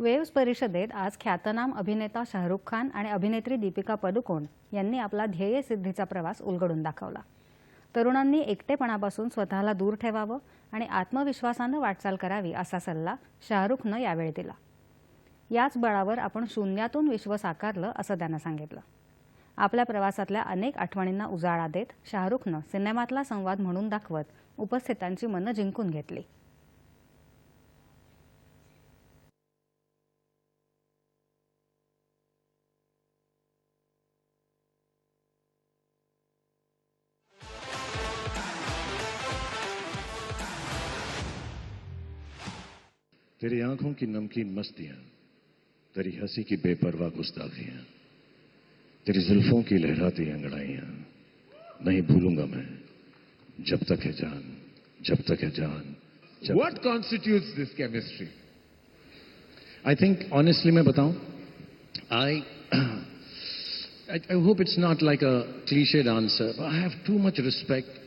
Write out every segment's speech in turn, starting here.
Waves परिषदेत आज ख्यातनाम अभिनेता शाहरुख खान आणि अभिनेत्री दीपिका पदुकोण यांनी आपला ध्येय सिद्धीचा प्रवास उलगडून दाखवला. तरुणांनी एकटेपणापासून स्वतःला दूर ठेवावं आणि आत्मविश्वासानं वाटचाल करावी असा सल्ला शाहरुखनं यावेळी दिला. याच बळावर आपण शून्यातून विश्व साकारलं असं त्यानं सांगितलं. आपल्या प्रवासातल्या अनेक आठवणींना उजाळा देत शाहरुखनं सिनेमातला संवाद म्हणून दाखवत उपस्थितांची मनं जिंकून घेतली. तेरी आँखों की नमकीन मस्तियाँ तेरी हँसी की बेपरवाह गुस्ताखियाँ तेरी जुल्फों की लहराती अंगड़ाइयाँ। नहीं भूलूँगा मैं। जब तक है जान जब तक है जान what constitute this chemistry I think honestly मैं बताऊँ I I hope it's not like a cliched answer I have too much respect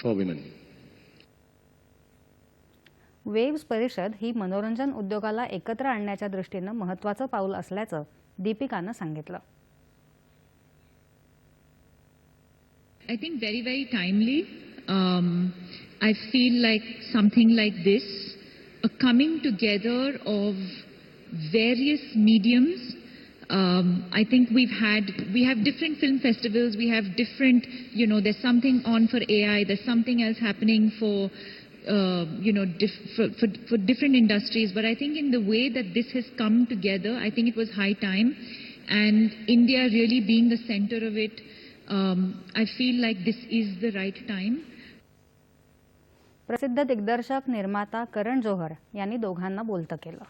for women waves परिषद ही मनोरंजन उद्योगाला एकत्र आणण्याच्या दृष्टीनं महत्त्वाचं पाऊल असल्याचं दीपिकानं सांगितलं I think very, very timely. Um, I feel like something like this, a coming together of various mediums. Um, I think we've had, we have different film festivals, we have different, you know, there's something on for AI, there's something else happening for, uh, you know, diff- for, for, for different industries. But I think in the way that this has come together, I think it was high time. And India really being the center of it, um, I feel like this is the right time. प्रसिद्ध दिग्दर्शक निर्माता करण जोहर यांनी दोघांना बोलतं केलं